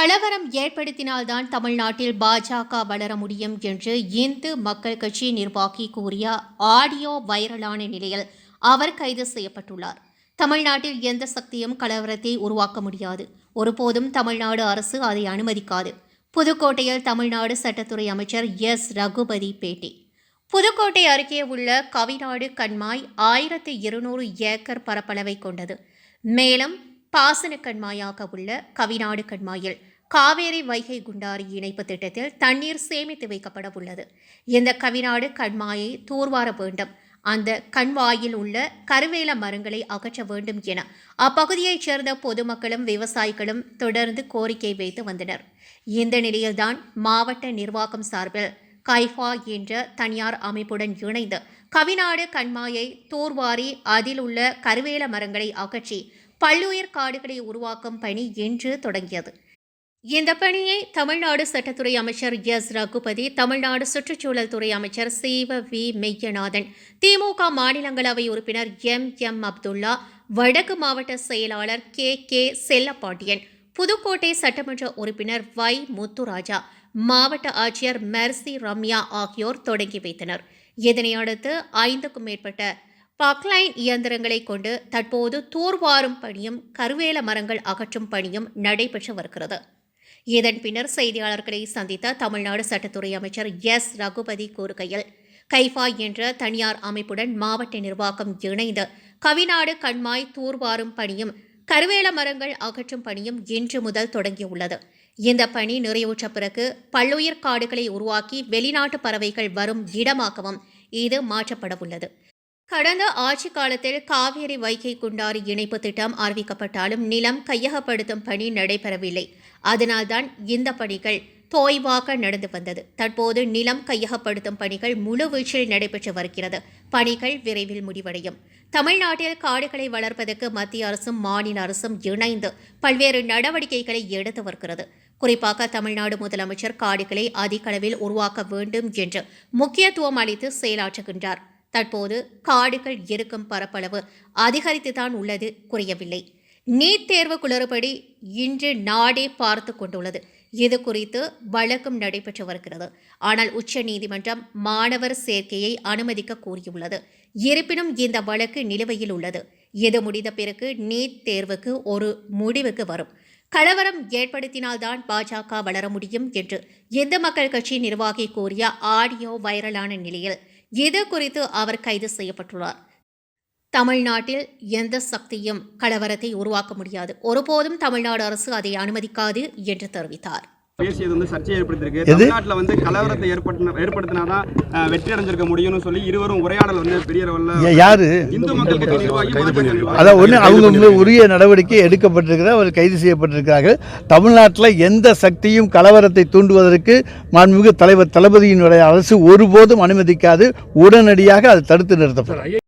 கலவரம் ஏற்படுத்தினால்தான் தமிழ்நாட்டில் பாஜக வளர முடியும் என்று இந்து மக்கள் கட்சி நிர்வாகி கூறிய ஆடியோ வைரலான நிலையில் அவர் கைது செய்யப்பட்டுள்ளார். தமிழ்நாட்டில் எந்த சக்தியும் கலவரத்தை உருவாக்க முடியாது. ஒருபோதும் தமிழ்நாடு அரசு அதை அனுமதிக்காது. புதுக்கோட்டையில் தமிழ்நாடு சட்டத்துறை அமைச்சர் எஸ். ரகுபதி பேட்டி. புதுக்கோட்டை அருகே உள்ள கவிநாடு கண்மாய் ஆயிரத்தி இருநூறு ஏக்கர் பரப்பளவை கொண்டது. மேலும் பாசன கண்மாயாக உள்ள கவிநாடு கண்மாயில் காவேரி வைகை குண்டாரி இணைப்பு திட்டத்தில் தண்ணீர் சேமித்து வைக்கப்பட உள்ளது இந்த கவிநாடு கண்மாயை தூர்வார வேண்டும். அந்த கண்வாயில் உள்ள கருவேல மரங்களை அகற்ற வேண்டும் என அப்பகுதியைச் சேர்ந்த பொதுமக்களும் விவசாயிகளும் தொடர்ந்து கோரிக்கை வைத்து வந்தனர். இந்த நிலையில்தான் மாவட்ட நிர்வாகம் சார்பில் கைஃபா என்ற தனியார் அமைப்புடன் இணைந்து கவிநாடு கண்மாயை தூர்வாரி அதில் உள்ள கருவேல மரங்களை அகற்றி பல்லுயிர் காடுகளை உருவாக்கும் பணி இன்று தொடங்கியது. இந்த பணியை தமிழ்நாடு சட்டத்துறை அமைச்சர் எஸ். ரகுபதி தமிழ்நாடு சுற்றுச்சூழல் துறை அமைச்சர் சீவ வி. மெய்யநாதன் திமுக மாநிலங்களவை உறுப்பினர் எம். எம். அப்துல்லா வடக்கு மாவட்ட செயலாளர் கே. கே. செல்லப்பாண்டியன் புதுக்கோட்டை சட்டமன்ற உறுப்பினர் வை. முத்துராஜா மாவட்ட ஆட்சியர் மெர்சி ரம்யா ஆகியோர் தொடங்கி வைத்தனர். இதனையடுத்து ஐந்துக்கும் மேற்பட்ட பக்லைன் இயந்திரங்களை கொண்டு தற்போது தூர்வாரும் பணியும் கருவேல மரங்கள் அகற்றும் பணியும் நடைபெற்று வருகிறது. இதன் பின்னர் செய்தியாளர்களை சந்தித்த தமிழ்நாடு சட்டத்துறை அமைச்சர் எஸ். ரகுபதி கூறுகையில் கைஃபா என்ற தனியார் அமைப்புடன் மாவட்ட நிர்வாகம் இணைந்து கவிநாடு கண்மாய் தூர்வாரும் பணியும் கருவேல மரங்கள் அகற்றும் பணியும் இன்று முதல் தொடங்கியுள்ளது. இந்த பணி நிறைவுற்ற பிறகு பல்லுயிர் காடுகளை உருவாக்கி வெளிநாட்டு பறவைகள் வரும் இடமாகவும் இது மாற்றப்பட உள்ளது கடந்த ஆட்சி காலத்தில் காவேரி வைகை குண்டாறு இணைப்பு திட்டம் அறிவிக்கப்பட்டாலும் நிலம் கையகப்படுத்தும் பணி நடைபெறவில்லை. அதனால்தான் இந்த பணிகள் தோய்வாக நடந்து வந்தது. தற்போது நிலம் கையகப்படுத்தும் பணிகள் முழுவீச்சில் நடைபெற்று வருகிறது. பணிகள் விரைவில் முடிவடையும். தமிழ்நாட்டில் காடுகளை வளர்ப்பதற்கு மத்திய அரசும் மாநில அரசும் இணைந்து பல்வேறு நடவடிக்கைகளை எடுத்து வருகிறது. குறிப்பாக தமிழ்நாடு முதலமைச்சர் காடுகளை அதிக அளவில் உருவாக்க வேண்டும் என்று முக்கியத்துவம் அளித்து செயலாற்றுகின்றார். தற்போது காடுகள் இருக்கும் பரப்பளவு அதிகரித்துதான் உள்ளது குறையவில்லை. நீட் தேர்வு குளறுபடி இன்று நாடே பார்த்து கொண்டுள்ளது. இது குறித்து வழக்கும் நடைபெற்று வருகிறது. ஆனால் உச்ச நீதிமன்றம் மாணவர் சேர்க்கையை அனுமதிக்க கூறியுள்ளது. இருப்பினும் இந்த வழக்கு நிலுவையில் உள்ளது. இது முடிந்த பிறகு நீட் தேர்வுக்கு ஒரு முடிவுக்கு வரும். கலவரம் ஏற்படுத்தினால்தான் பாஜக வளர முடியும் என்று இந்து மக்கள் கட்சி நிர்வாகி கூறிய ஆடியோ வைரலான நிலையில் இது குறித்து அவர் கைது செய்யப்பட்டுள்ளார்? தமிழ்நாட்டில் எந்த சக்தியும் கலவரத்தை உருவாக்க முடியாது. ஒருபோதும் தமிழ்நாடு அரசு அதை அனுமதிக்காது என்று தெரிவித்தார். பேசியது வந்து சர்ச்சையை ஏற்படுத்தியிருக்கு? தமிழ்நாட்டில் வந்து கலவரத்தை ஏற்படுத்தின ஏற்படுத்தினாதான் வெற்றி அடைஞ்சிருக்க முடியும்னு சொல்லி இருவரும் உரையாடல் வந்து பெரிய யாரு? இந்து மக்கள் கட்சி நிர்வாகி. அதான் ஒன்று அவங்க உரிய நடவடிக்கை எடுக்கப்பட்டிருக்கிறார் அவர் கைது செய்யப்பட்டிருக்கிறார்கள். தமிழ்நாட்டில் எந்த சக்தியும் கலவரத்தை தூண்டுவதற்கு மாண்புமிகு தலைவர் தளபதியினுடைய அரசு ஒருபோதும் அனுமதிக்காது. உடனடியாக அது தடுத்து நிறுத்தப்படும்.